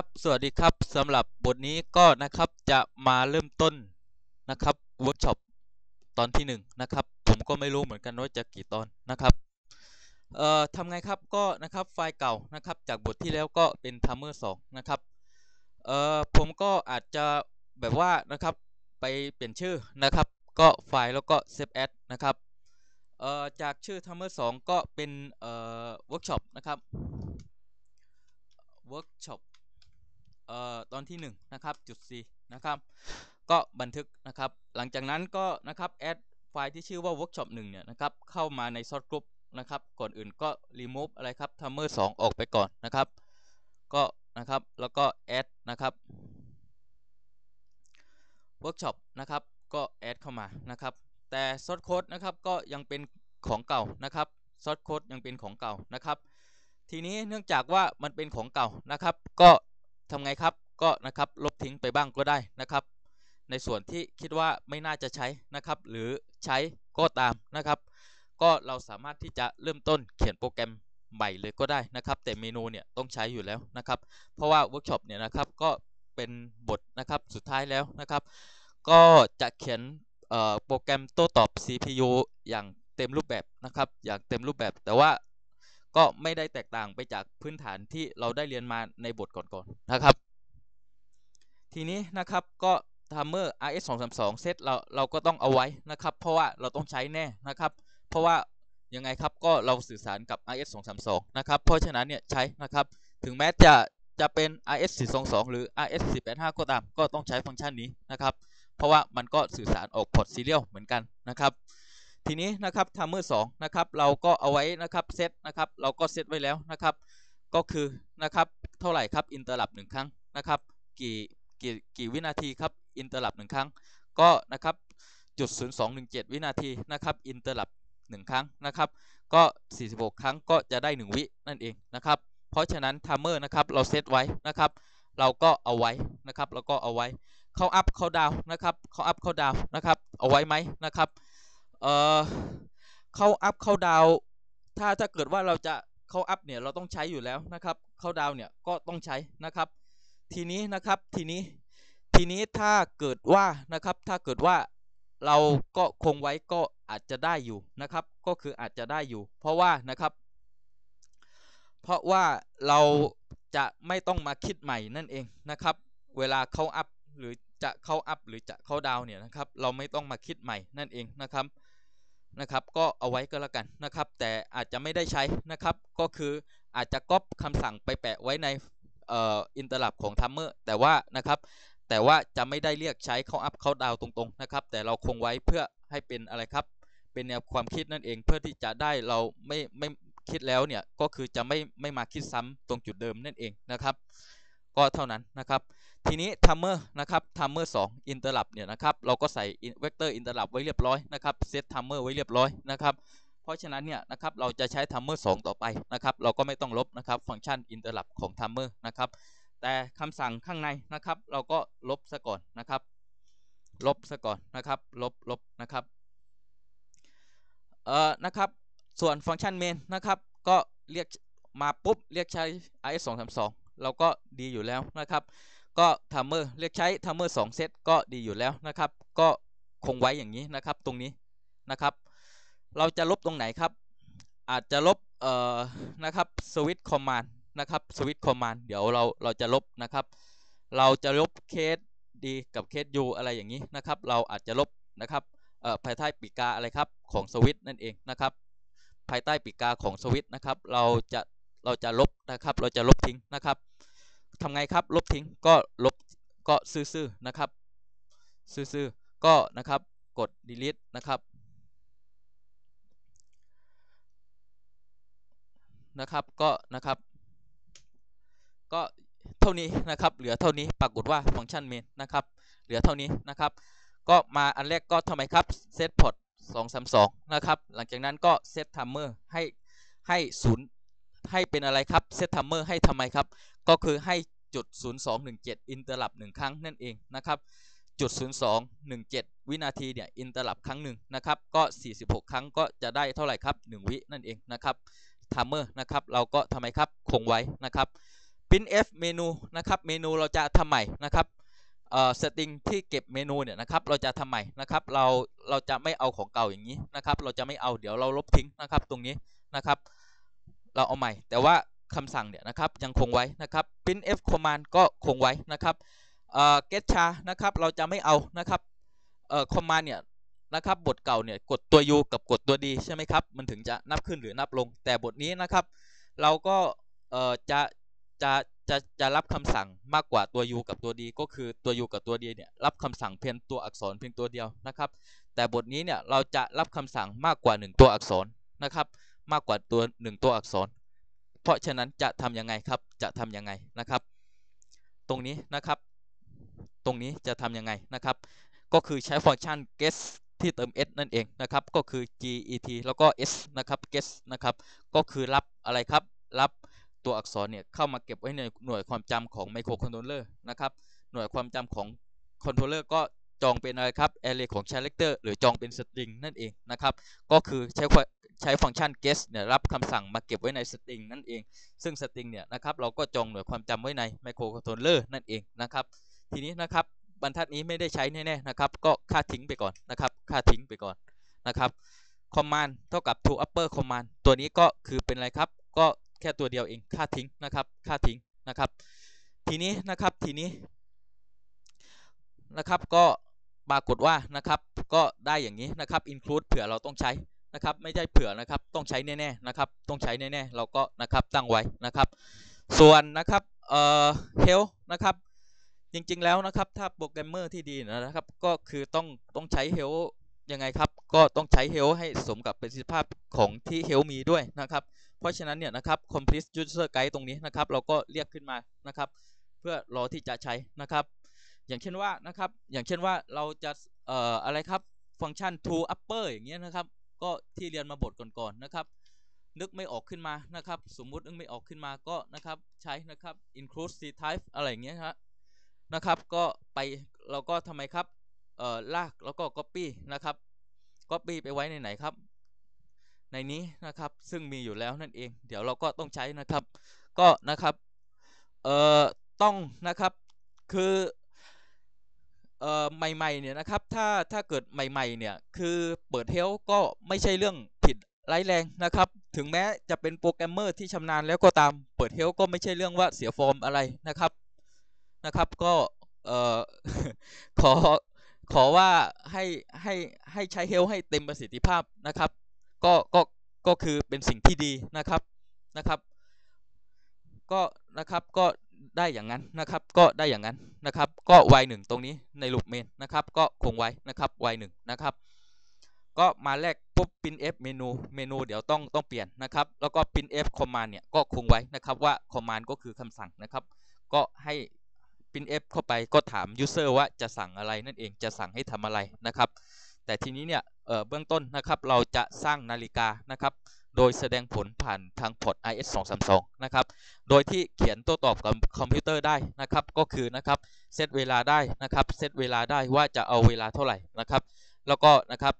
ครับสวัสดีครับสำหรับบทนี้ก็นะครับจะมาเริ่มต้นนะครับเวิร์กช็อปตอนที่1นนะครับผมก็ไม่รู้เหมือนกันว่าจะกี่ตอนนะครับเอ่อทำไงครับก็นะครับไฟล์เก่านะครับจากบทที่แล้วก็เป็น timer 2นะครับเอ่อผมก็อาจจะแบบว่านะครับไปเปลี่ยนชื่อนะครับ ก็ไฟล์แล้วก็ save as นะครับเอ่อจากชื่อ timer 2ก็เป็นเอ่อ workshop นะครับ workshop เอ่อตอนที่1นะครับจุด C นะครับก็บันทึกนะครับ หลังจากนั้นก็นะครับแอดไฟล์ที่ชื่อว่า workshop 1เนี่ยนะครับเข้ามาใน source group นะครับก่อนอื่นก็ remove อะไรครับ timer 2 ออกไปก่อนนะครับ ก็นะครับแล้วก็ add นะครับ workshop นะครับก็ add เข้ามานะครับ แต่ source code นะครับก็ยังเป็นของเก่านะครับ source code ยังเป็นของเก่านะครับ ทีนี้เนื่องจากว่ามันเป็นของเก่านะครับ ก็ ทำไงครับก็นะครับลบทิ้งไปบ้างก็ได้นะครับ ในส่วนที่คิดว่าไม่น่าจะใช้นะครับ หรือใช้ก็ตามนะครับ ก็เราสามารถที่จะเริ่มต้นเขียนโปรแกรมใหม่เลยก็ได้นะครับ แต่เมนูเนี่ยต้องใช้อยู่แล้วนะครับ เพราะว่าเวิร์กช็อปเนี่ยนะครับก็เป็นบทนะครับสุดท้ายแล้วนะครับ ก็จะเขียนโปรแกรมโต้ตอบ CPU อย่างเต็มรูปแบบนะครับ อย่างเต็มรูปแบบแต่ว่า ก็ไม่ได้แตกต่างไปจากพื้นฐานที่เราได้เรียนมาในบทก่อนๆนะครับ ทีนี้นะครับก็ timer rs 2 3 2เซตเราเราก็ต้องเอาไว้นะครับ เพราะว่าเราต้องใช้แน่นะครับ เพราะว่ายังไงครับก็เราสื่อสารกับ rs 2 3 2นะครับ เพราะฉะนั้นเนี่ยใช้นะครับ ถึงแม้จะจะเป็น rs 4 2 2หรือ rs 4 8 5ก็ตาม ก็ต้องใช้ฟังก์ชันนี้นะครับ เพราะว่ามันก็สื่อสารออกพอร์ตซีเรียลเหมือนกันนะครับ ทีนี้นะครับ timer 2นะครับเราก็เอาไว้นะครับเซตนะครับเราก็เซตไว้แล้วนะครับก็คือนะครับเท่าไหร่ครับอินเตอร์ลับหนึ่งครั้งนะครับกี่กี่กี่วินาทีครับอินเตอร์ลับหนึ่งครั้งก็นะครับจุดศูนย์สองหนึ่งเจ็ดวินาทีนะครับอินเตอร์ลับหนึ่งครั้งนะครับก็ 46 ครั้งก็จะได้ 1 วินั่นเองนะครับเพราะฉะนั้นไทม์เมอร์นะครับเราเซตไว้นะครับเราก็เอาไว้นะครับเราก็เอาไว้เข้าอัพเข้าดาวนะครับเข้าอัพเข้าดาวนะครับเอาไว้ไหมนะครับ เอ่อเข้าอัพเข้าดาวถ้าถ้าเกิดว่าเราจะเข้าอัพเนี่ยเราต้องใช้อยู่แล้วนะครับเข้าดาวเนี่ยก็ต้องใช้นะครับ ทีนี้นะครับทีนี้ทีนี้ถ้าเกิดว่านะครับถ้าเกิดว่าเราก็คงไว้ก็อาจจะได้อยู่นะครับ ก็คืออาจจะได้อยู่ เพราะว่านะครับ เพราะว่าเราจะไม่ต้องมาคิดใหม่นั่นเองนะครับ เวลาเข้าอัพหรือจะเข้าอัพหรือจะเข้าดาวเนี่ยนะครับ เราไม่ต้องมาคิดใหม่นั่นเองนะครับ นะครับก็เอาไว้ก็แล้วกันนะครับ แต่อาจจะไม่ได้ใช้นะครับ ก็คืออาจจะก๊อปคำสั่งไปแปะไว้ในเอ่ออินเตอร์ลับของทัมเมอร์แต่ว่านะครับ แต่ว่าจะไม่ได้เรียกใช้เข้าอัพเข้าดาวตรงๆนะครับ แต่เราคงไว้เพื่อให้เป็นอะไรครับ เป็นแนวความคิดนั่นเองเพื่อที่จะได้เราไม่ไม่คิดแล้วเนี่ยก็คือจะไม่ไม่มาคิดซ้ำตรงจุดเดิมนั่นเองนะครับ ก็เท่านั้นนะครับ ทีนี้ timer นะครับ timer 2 interrupt เนี่ยนะครับเราก็ใส่ vector interrupt ไว้เรียบร้อยนะครับ set timer ไว้เรียบร้อยนะครับเพราะฉะนั้นเนี่ยนะครับเราจะใช้ timer 2 ต่อไปนะครับเราก็ไม่ต้องลบนะครับฟังก์ชัน interrupt ของ timer นะครับแต่คำสั่งข้างในนะครับ เราก็ลบซะก่อนนะครับ ลบซะก่อนนะครับ ลบลบนะครับเอ่อนะครับส่วนฟังก์ชัน main นะครับก็เรียกมาปุ๊บเรียกใช้ is 2 3 2เราก็ดีอยู่แล้วนะครับ ก็ทัมเมอร์เรียกใช้ทัมเมอร์2เซตก็ดีอยู่แล้วนะครับ ก็คงไว้อย่างนี้นะครับตรงนี้นะครับ เราจะลบตรงไหนครับ อาจจะลบเอ่อนะครับสวิตคอมมานด์นะครับสวิตคอมมานด์เดี๋ยวเราเราจะลบนะครับ เราจะลบเคสดีกับเคสยูอะไรอย่างนี้นะครับ เราอาจจะลบนะครับเอ่อภายใต้ปีกาอะไรครับของสวิตนั่นเองนะครับ ภายใต้ปีกาของสวิตนะครับ เราจะเราจะลบนะครับ เราจะลบทิ้งนะครับ ทำไงครับ ลบทิ้งก็ลบก็ซื่อๆนะครับ ซื่อๆก็นะครับกด delete นะครับนะครับก็นะครับ ก็เท่านี้นะครับ เหลือเท่านี้ปรากฏว่าฟังก์ชัน main นะครับ เหลือเท่านี้นะครับ ก็มาอันแรกก็ทำไมครับ set port 232นะครับ หลังจากนั้นก็ set timer ให้ให้ศูนย์ ให้เป็นอะไรครับ set timer ให้ทำไมครับ ก็คือให้จุด 0217 อินเตอร์ลับ1ครั้งนั่นเองนะครับจุด0217 วินาทีเนี่ยอินเตอร์ลับครั้งหนึ่งนะครับก็ 46 ครั้งก็จะได้เท่าไหร่ครับ 1 วินั่นเองนะครับไทม์เมอร์นะครับเราก็ทำไมครับคงไว้นะครับปิ printf เมนูนะครับเมนูเราจะทำใหม่นะครับเอ่อ setting ที่เก็บเมนูเนี่ยนะครับเราจะทำใหม่นะครับเราเราจะไม่เอาของเก่าอย่างนี้นะครับเราจะไม่เอาเดี๋ยวเราลบทิ้งนะครับตรงนี้นะครับ เราเอาใหม่ แต่ว่าคำสั่งเนี่ยนะครับยังคงไว้นะครับ printf command ก็คงไว้นะครับเอ่อ get char นะครับเราจะไม่เอานะครับเอ่อ command เนี่ยนะครับบทเก่าเนี่ยกดตัว u กับกดตัว d ใช่ไหมครับมันถึงจะนับขึ้นหรือนับลง แต่บทนี้นะครับเราก็เอ่อจะจะจะจะรับคำสั่งมากกว่าตัว u กับตัว d ก็คือตัว u กับตัว d เนี่ยรับคำสั่งเพียงตัวอักษรเพียงตัวเดียวนะครับ แต่บทนี้เนี่ยเราจะรับคำสั่งมากกว่า 1 ตัวอักษรนะครับ มากกว่าตัว 1 ตัวอักษร เพราะฉะนั้นจะทำยังไงครับจะทำยังไงนะครับ ตรงนี้นะครับ ตรงนี้จะทำยังไงนะครับ ก็คือใช้ฟังก์ชัน get ที่เติม s นั่นเองนะครับ ก็คือ get แล้วก็ s นะครับ get นะครับ ก็คือรับอะไรครับ รับตัวอักษรเนี่ยเข้ามาเก็บไว้ในหน่วยความจำของไมโครคอนโทรลเลอร์นะครับ หน่วยความจำของคอนโทรลเลอร์ก็จองเป็นอะไรครับ array ของ character หรือจองเป็น string นั่นเองนะครับ ก็คือใช้ ใช้ฟังก์ชัน get เนี่ยรับคำสั่งมาเก็บไว้ใน string นั่นเอง ซึ่ง string เนี่ยนะครับเราก็จองหน่วยความจำไว้ในไมโครคอนโทรลเลอร์นั่นเองนะครับทีนี้นะครับบรรทัดนี้ไม่ได้ใช้แน่ๆนะครับก็ค่าทิ้งไปก่อนนะครับค่าทิ้งไปก่อนนะครับ command เท่ากับ to upper command ตัวนี้ก็คือเป็นอะไรครับ ก็แค่ตัวเดียวเองค่าทิ้งนะครับค่าทิ้งนะครับ ทีนี้นะครับทีนี้นะครับก็ปรากฏว่านะครับก็ได้อย่างนี้นะครับ include เผื่อเราต้องใช้ นะครับไม่ใช่เผื่อนะครับต้องใช้แน่ๆนะครับต้องใช้แน่ๆเราก็นะครับตั้งไว้นะครับ ส่วนนะครับเอ่อ health นะครับจริงๆแล้วนะครับถ้าโปรแกรมเมอร์ที่ดีนะครับก็คือต้องต้องใช้ health ยังไงครับก็ต้องใช้ health ให้สมกับประสิทธิภาพของที่ health มีด้วยนะครับเพราะฉะนั้นเนี่ยนะครับ complete user guide ตรงนี้นะครับเราก็เรียกขึ้นมานะครับ เพื่อรอที่จะใช้นะครับ อย่างเช่นว่านะครับอย่างเช่นว่าเราจะเอ่ออะไรครับฟังก์ชัน to upper อย่างเงี้ยนะครับ ก็ที่เรียนมาบทก่อนๆนะครับ นึกไม่ออกขึ้นมานะครับ สมมุตินึกไม่ออกขึ้นมาก็นะครับใช้นะครับ include c type อะไรอย่างเงี้ยครับนะครับ ก็ไปเราก็ทำไมครับเอ่อลากแล้วก็ copy นะครับ copy ไปไว้ในไหนครับ ในนี้นะครับซึ่งมีอยู่แล้วนั่นเอง เดี๋ยวเราก็ต้องใช้นะครับ ก็นะครับเอ่อต้องนะครับคือ เอ่อใหม่ๆเนี่ยนะครับถ้าถ้าเกิดใหม่ๆเนี่ยคือเปิดเทลก็ไม่ใช่เรื่องผิดร้ายแรงนะครับ ถึงแม้จะเป็นโปรแกรมเมอร์ที่ชำนาญแล้วก็ตามเปิดเทลก็ไม่ใช่เรื่องว่าเสียฟอร์มอะไรนะครับนะครับ ก็เอ่อขอขอว่าให้ให้ให้ใช้เฮลให้เต็มประสิทธิภาพนะครับ ก็ก็ก็คือเป็นสิ่งที่ดีนะครับนะครับ ก็นะครับก็ ได้อย่างนั้นนะครับ ก็ได้อย่างนั้นนะครับ ก็ y 1ตรงนี้ในลูปเมนนะครับ ก็คงไว้นะครับ y 1นะครับ ก็มาแรกปุ๊บ printf เมนูเมนูเดี๋ยวต้องต้องเปลี่ยนนะครับ แล้วก็ printf command เนี่ยก็คงไว้นะครับว่า command ก็คือคำสั่งนะครับ ก็ให้ printf เข้าไปก็ถาม user ว่าจะสั่งอะไรนั่นเองจะสั่งให้ทำอะไรนะครับ แต่ทีนี้เนี่ยเเบื้องต้นนะครับเราจะสร้างนาฬิกานะครับ โดยแสดงผลผ่านทางพอร์ต IS 232นะครับ โดยที่เขียนโต้ตอบกับคอมพิวเตอร์ได้นะครับ ก็คือนะครับเซตเวลาได้นะครับเซตเวลาได้ว่าจะเอาเวลาเท่าไหร่นะครับ แล้วก็นะครับ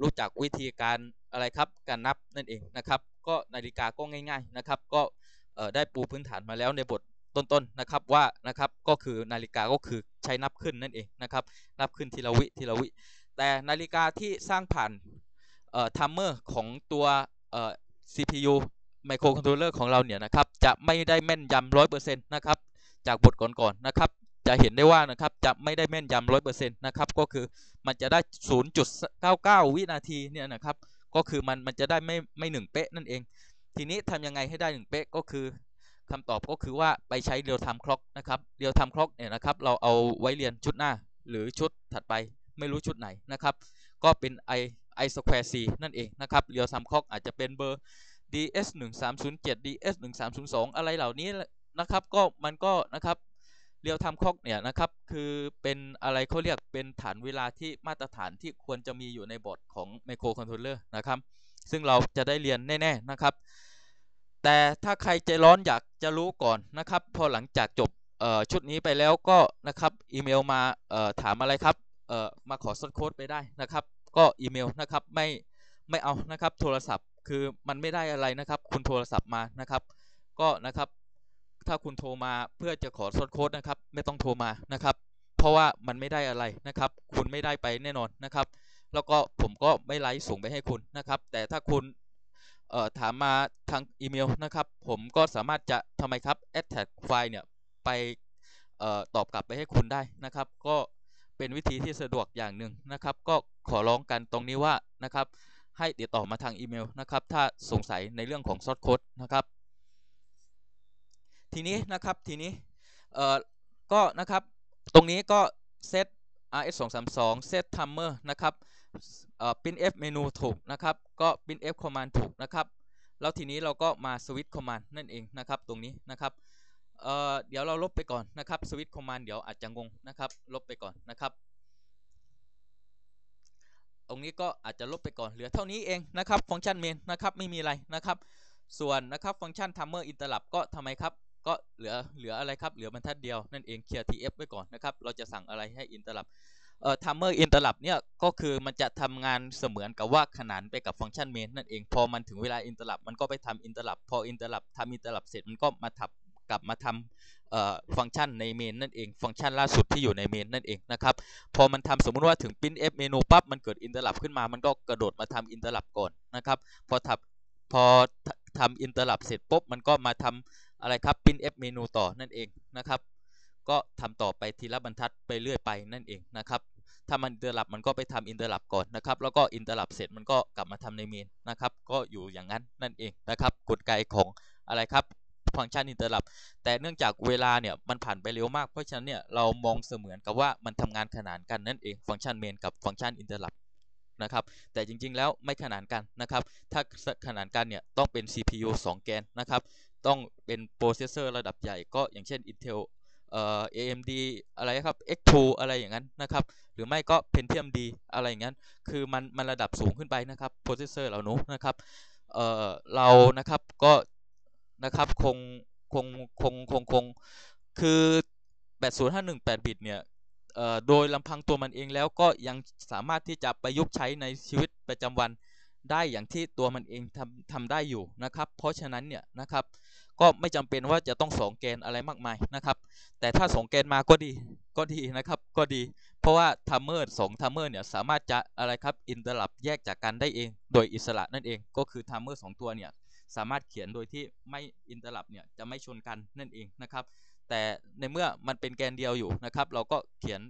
รู้จักวิธีการอะไรครับการนับนั่นเองนะครับ ก็นาฬิกาก็ง่าย ๆนะครับ ก็ได้ปูพื้นฐานมาแล้วในบทต้นๆนะครับว่านะครับก็คือนาฬิกาก็คือใช้นับขึ้นนั่นเองนะครับ นับขึ้นทีละวิทีละวิ แต่นาฬิกาที่สร้างผ่านทัมเมอร์ของตัว เอ่อ CPU ไมโครคอนโทรลเลอร์ของเราเนี่ยนะครับจะไม่ได้แม่นยำร้อยเปอร์เซ็นต์นะครับจากบทก่อนๆนะครับจะเห็นได้ว่านะครับจะไม่ได้แม่นยำร้อยเปอร์เซ็นต์นะครับก็คือมันจะได้ศูนย์จุดเก้าเก้าวินาทีเนี่ยนะครับก็คือมันมันจะได้ไม่ไม่หนึ่งเป๊ะนั่นเอง ทีนี้ทำยังไงให้ได้หนึ่งเป๊ะก็คือคำตอบก็คือว่าไปใช้เรียลไทม์คล็อกนะครับเรียลไทม์คล็อกเนี่ยนะครับเราเอาไว้เรียนชุดหน้าหรือชุดถัดไปไม่รู้ชุดไหนนะครับก็เป็น i i square c นั่นเองนะครับเรียลไทม์คล็อกอาจจะเป็นเบอร์ ds 1 3 0 7 ds 1 3 0 2อะไรเหล่านี้นะครับก็มันก็นะครับเรียลไทม์คล็อกเนี่ยนะครับคือเป็นอะไรเขาเรียกเป็นฐานเวลาที่มาตรฐานที่ควรจะมีอยู่ในบอร์ดของไมโครคอนโทรลเลอร์นะครับซึ่งเราจะได้เรียนแน่ ๆนะครับ แต่ถ้าใครใจร้อนอยากจะรู้ก่อนนะครับ พอหลังจากจบชุดนี้ไปแล้วก็นะครับอีเมลมาถามอะไรครับมาขอสดโค้ดไปได้นะครับ ก็อีเมลนะครับไม่ไม่เอานะครับโทรศัพท์คือมันไม่ได้อะไรนะครับ คุณโทรศัพท์มานะครับ ก็นะครับ ถ้าคุณโทรมาเพื่อจะขอซอสโค้ดนะครับ ไม่ต้องโทรมานะครับ เพราะว่ามันไม่ได้อะไรนะครับ คุณไม่ได้ไปแน่นอนนะครับ แล้วก็ผมก็ไม่ไลฟ์ส่งไปให้คุณนะครับ แต่ถ้าคุณเอ่อถามมาทางอีเมลนะครับ ผมก็สามารถจะทำไมครับ attach ไฟล์เนี่ยไปเอ่อตอบกลับไปให้คุณได้นะครับ ก็ เป็นวิธีที่สะดวกอย่างหนึ่งนะครับ ก็ขอร้องกันตรงนี้ว่านะครับให้ติดต่อมาทางอีเมลนะครับ ถ้าสงสัยในเรื่องของซอสโค้ดนะครับ ทีนี้นะครับทีนี้เอ่อก็นะครับตรงนี้ก็เซต rs 2 3 2 set timer นะครับเอ่อ pin f เมนูถูกนะครับ ก็ pin f command ถูกนะครับ แล้วทีนี้เราก็มา switch command นั่นเองนะครับ ตรงนี้นะครับ เอ่อเดี๋ยวเราลบไปก่อนนะครับ switch command เดี๋ยวอาจจะงงนะครับลบไปก่อนนะครับ ตรงนี้ก็อาจจะลบไปก่อนเหลือเท่านี้เองนะครับฟังก์ชัน main นะครับไม่มีอะไรนะครับ ส่วนนะครับฟังก์ชัน timer interrupt ก็ทำไมครับก็เหลือเหลืออะไรครับเหลือบรรทัดเดียวนั่นเองเคลียร์ tf ไว้ก่อนนะครับเราจะสั่งอะไรให้ interrupt เอ่อ timer interrupt เนี่ยก็คือมันจะทำงานเสมือนกับว่าขนานไปกับฟังก์ชัน main นั่นเองพอมันถึงเวลา interrupt มันก็ไปทำ interrupt พอ interrupt ทำ interrupt เสร็จมันก็มาทับ กลับมาทำฟังก์ชันในเมนนั่นเอง ฟังก์ชันล่าสุดที่อยู่ในเมนนั่นเองนะครับพอมันทำสมมุติว่าถึง print f เมนูปั๊บมันเกิด interrupt ขึ้นมามันก็กระโดดมาทำ interrupt ก่อนนะครับพอทับพอทำ interrupt เสร็จปุ๊บมันก็มาทำอะไรครับ print f เมนูต่อนั่นเองนะครับก็ทำต่อไปทีละบรรทัดไปเรื่อยไปนั่นเองนะครับถ้ามันอินเตอร์ลับมันก็ไปทำอินเตอร์ลับก่อนนะครับ แล้วก็อินเตอร์ลับเสร็จมันก็กลับมาทำในเมนนะครับ ก็อยู่อย่างนั้นนั่นเองนะครับกฎไกของอะไรครับ ฟังก์ชันอินเตอร์ลับ แต่เนื่องจากเวลาเนี่ยมันผ่านไปเร็วมากเพราะฉะนั้นเนี่ยเรามองเสมือนกับว่ามันทำงานขนานกันนั่นเองฟังก์ชันเมนกับฟังก์ชันอินเตอร์ลับนะครับแต่จริงๆแล้วไม่ขนานกันนะครับ ถ้าขนานกันเนี่ยต้องเป็น CPU 2 แกนนะครับ ต้องเป็นโปรเซสเซอร์ระดับใหญ่ก็อย่างเช่น Intel เอ่อ AMD อะไรครับ X2 อะไรอย่างนั้นนะครับ หรือไม่ก็ Pentium D อะไรอย่างนั้น คือมันมันระดับสูงขึ้นไปนะครับโปรเซสเซอร์เหล่านู้นะครับ เอ่อเรานะครับก็ นะครับ คงคงคงคงคงคือ80518 บิตเนี่ยโดยลำพังตัวมันเองแล้วก็ยังสามารถที่จะประยุกต์ใช้ในชีวิตประจำวันได้อย่างที่ตัวมันเองทำทำได้อยู่นะครับ เพราะฉะนั้นเนี่ยนะครับก็ไม่จำเป็นว่าจะต้องสองแกนอะไรมากมายนะครับ แต่ถ้าสองแกนมาก็ดีก็ดีนะครับก็ดี เพราะว่าทัมเมอร์สองทัมเมอร์เนี่ยสามารถจะอะไรครับอินเตอร์ลับแยกจากกันได้เอง โดยอิสระนั่นเอง ก็คือทัมเมอร์สองตัวเนี่ย สามารถเขียนโดยที่ไม่อินเตอร์ลับเนี่ยจะไม่ชนกันนั่นเองนะครับ แต่ในเมื่อมันเป็นแกนเดียวอยู่นะครับ เราก็เขียน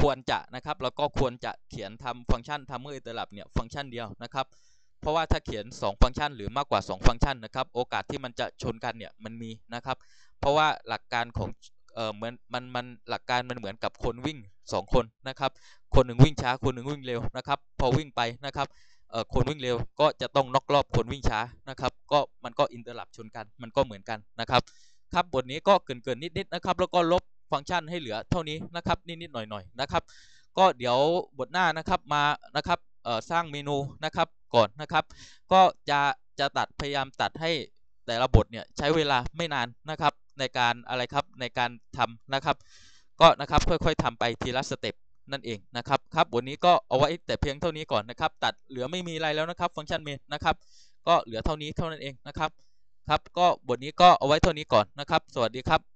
ควรจะนะครับเราก็ควรจะเขียนทำฟังก์ชันทัมเมอร์อินเตอร์ลับเนี่ยฟังก์ชันเดียวนะครับเพราะว่าถ้าเขียน 2 ฟังก์ชันหรือมากกว่า 2 ฟังก์ชันนะครับโอกาสที่มันจะชนกันเนี่ยมันมีนะครับ เพราะว่าหลักการของเออเหมือนมันมันหลักการมันเหมือนกับคนวิ่ง 2 คนนะครับ คนหนึ่งวิ่งช้าคนหนึ่งวิ่งเร็วนะครับ พอวิ่งไปนะครับ คนวิ่งเร็วก็จะต้องน็อกรอบคนวิ่งช้านะครับ ก็มันก็อินเตอร์ลับชนกันมันก็เหมือนกันนะครับ ครับบทนี้ก็เกินเกินนิดๆนะครับ แล้วก็ลบฟังก์ชันให้เหลือเท่านี้นะครับนิดๆหน่อยๆนะครับ ก็เดี๋ยวบทหน้านะครับมานะครับสร้างเมนูนะครับก่อนนะครับ ก็จะจะตัดพยายามตัดให้แต่ละบทเนี่ยใช้เวลาไม่นานนะครับ ในการอะไรครับในการทำนะครับ ก็นะครับค่อยๆทำไปทีละสเต็ป นั่นเองนะครับครับบทนี้ก็เอาไว้แต่เพียงเท่านี้ก่อนนะครับ ตัดเหลือไม่มีอะไรแล้วนะครับฟังก์ชันเมนนะครับก็เหลือเท่านี้เท่านั้นเองนะครับครับก็บทนี้ก็เอาไว้เท่านี้ก่อนนะครับ สวัสดีครับ